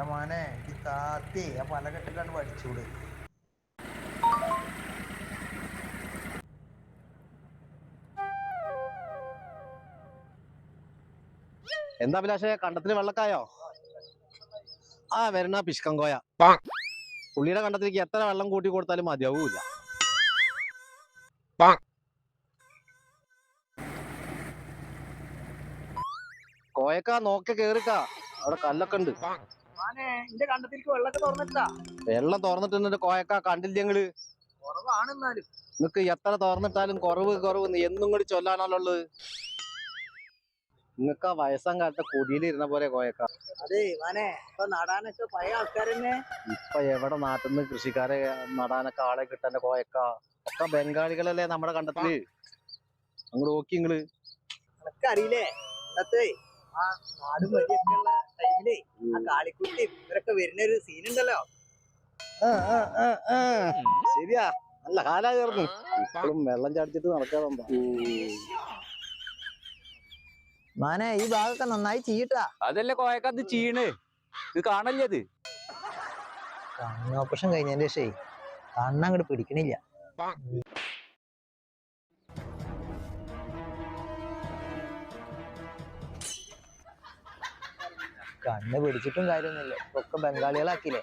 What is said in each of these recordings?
എടാ മോനെ ഈ താത്തി ആ പല കെട്ടിട്ടാണ് പഠിച്ചൂട്. എന്താ അഭിലാഷേ കണ്ടത്തിന് വെള്ളക്കായോ? ആ വരണ പിഷ്കങ്കോയ പുള്ളിയുടെ കണ്ടത്തിലേക്ക് എത്ര വെള്ളം കൂട്ടി കൊടുത്താലും മതിയാവൂല കോയക്കാ നോക്കി കേറിക്കാ. അവിടെ കല്ലൊക്കെ ഉണ്ട്. എന്റെ കണ്ടത്തിലേക്ക് വെള്ളമൊക്കെ തുറന്നിട്ടാ വെള്ളം തുറന്നിട്ടുണ്ട് കോയക്ക കണ്ടില്ല ഞങ്ങൾ കുറവാണ് എന്നാലും നിങ്ങക്ക് എത്ര തുറന്നിട്ടാലും കുറവ് കുറവ് എന്നും കൂടി ചൊല്ലാണല്ലോ ഉള്ളത്. നിങ്ങക്ക് ആ വയസ്സാം കാലത്തെ കുടിയിലിരുന്ന പോലെ കോയക്ക. അതെ ഇപ്പൊ നടാനൊക്കെ പഴയ ആൾക്കാരെന്നെ. ഇപ്പൊ എവിടെ നാട്ടിൽ നിന്ന് കൃഷിക്കാരെ നടാനൊക്കെ ആളെ കിട്ടാൻ കോയക്ക? ഒക്കെ ബംഗാളികളല്ലേ നമ്മടെ കണ്ടത്തിൽ? അങ്ങോട്ട് നോക്കി നിങ്ങൾ അറിയില്ലേ ആ നാടും ടൈമിലേ ആ ഇവരൊക്കെ വരുന്ന ഒരു സീൻ ഉണ്ടല്ലോ ശരിയാ. നല്ല കാലാ ചേർന്നു ഇപ്പോഴും വെള്ളം ചാടിച്ചിട്ട് നടക്കാറുണ്ടോ. മാനെ ഈ ഭാഗമൊക്കെ നന്നായി ചീട്ടാ. അതല്ലേ കോയക്കത് ചീണ്. ഇത് കാണല്ലേ അത് കണ്ണ് ഓപ്പറേഷൻ കഴിഞ്ഞതിന്റെ ശേ കണ്ണങ്ങോട്ട് പിടിക്കണില്ല. കണ്ണ് പിടിച്ചിട്ടും കാര്യമൊന്നുമില്ല. ഒക്കെ ബംഗാളികളാക്കിയില്ലേ?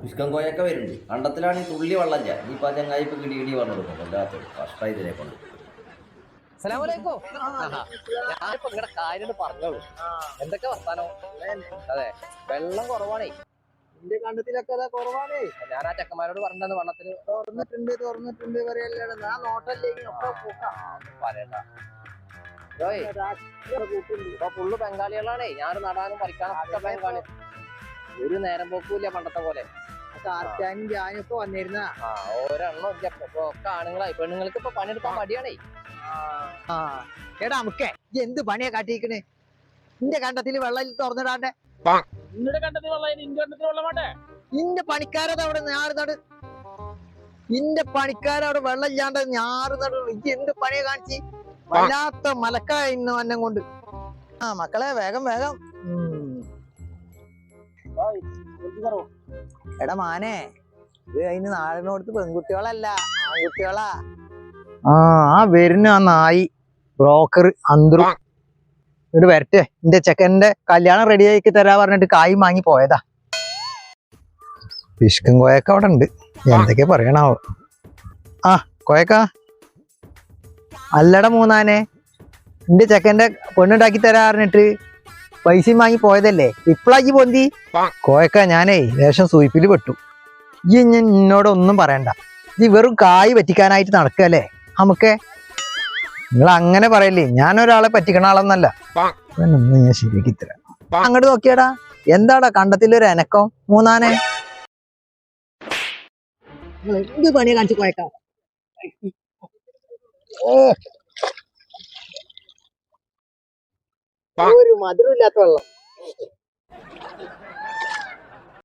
പിഷ്കം കോയൊക്കെ വരുന്നു കണ്ടത്തിലാണ് ഈ തുള്ളി വെള്ളം ചാ ഈ പ ചങ്ങായി ഇപ്പൊ കിടി കിടി പറഞ്ഞു കൊടുക്കും വല്ലാത്ത കഷ്ടമായി ഇതിനെ കൊണ്ട്. ഞാനിപ്പോ നിങ്ങളുടെ കാര്യം പറഞ്ഞോളൂ. എന്തൊക്കെ വർത്താനോ? അതെ. വെള്ളം കുറവാണേ. എന്റെ കണ്ടത്തിലൊക്കെ അതാ കുറവാണേ. ഞാൻ ആ ചെക്കന്മാരോട് പറഞ്ഞത് വണ്ണത്തിന് തുറന്നിട്ടുണ്ട് തുറന്നിട്ടുണ്ട് പറയല്ലേ ഞാൻ നോട്ടല്ലേ ഒക്കെ. പറയണ്ട. ഇപ്പൊ ഫുള്ള് ബംഗാളികളാണേ. ഞാൻ നടാനും പറിക്കാനും ഒക്കെ ബംഗാളി ഒരു നേരം പോക്കൂല്ല പണ്ടത്തെ പോലെ. കാർത്താനും ജാനും ഒക്കെ വന്നിരുന്ന. ആ ഒരെണ്ണം ഇല്ല. ഇപ്പൊ ഒക്കെ ആണുങ്ങളായി. പെണ്ണുങ്ങൾക്ക് ഇപ്പൊ പണിയെടുക്കാൻ മടിയാണേ. ആ. എടാ നമുക്കേ എന്ത് പണിയാ കാട്ടിയിരിക്കണേ? നിന്റെ കണ്ടത്തിൽ വെള്ളം തുറന്നിടാണ്ടെ. നിന്റെ കണ്ടത്തിൽ വെള്ളം ഇന്റെ കണ്ടത്തിൽ വെള്ളം വേണ്ടേ? ഇന്റെ പണിക്കാരത് അവിടെ ഞാറ് നിന്റെ ഇന്റെ പണിക്കാരവിടെ വെള്ളം ഇല്ലാണ്ട് ഞാറ് നടു. എന്ത് പണിയാ കാണിച്ച്? വല്ലാത്ത മലക്ക ഇന്ന് അന്നം കൊണ്ട്. ആ മക്കളെ വേഗം വേഗം. എടാ മാനെ ഇത് അതിന് നാടിനോടത്ത് പെൺകുട്ടികളല്ല ആൺകുട്ടികളാ. ആ ആ വരുന്ന ആ നായി ബ്രോക്കർ അന്തരു. ഇവിടെ വരട്ടെ. എന്റെ ചെക്കന്റെ കല്യാണം റെഡി ആക്കി തരാ പറഞ്ഞിട്ട് കായ് വാങ്ങി പോയതാ. പിഷ്കും കോയക്ക അവിടെ ഉണ്ട്. എന്തൊക്കെ പറയണാവോ? ആ കോയക്ക. അല്ലട മൂന്നാനെ. എന്റെ ചെക്കന്റെ പെണ്ണുണ്ടാക്കി തരാറിഞ്ഞിട്ട് പൈസയും വാങ്ങി പോയതല്ലേ? ഇപ്പളാക്കി പൊന്തി. കോയക്ക ഞാനേ ലേശം സൂയിപ്പിൽ പെട്ടു. ഈ ഒന്നും പറയണ്ട. ഈ വെറും കായ് പറ്റിക്കാനായിട്ട് നടക്കല്ലേ നമുക്ക്? നിങ്ങൾ അങ്ങനെ പറയല്ലേ? ഞാൻ ഒരാളെ പറ്റിക്കണ ആളൊന്നല്ല. ഞാൻ ശരിക്കും തരാം. അങ്ങോട്ട് നോക്കിയടാ. എന്താടാ കണ്ടത്തിലൊരു എനക്കം മൂന്നാനെ. എന്ത് പണിയാ കാണിച്ചു പോയേക്കാം ഒരു മധുരമില്ലാത്ത വെള്ളം.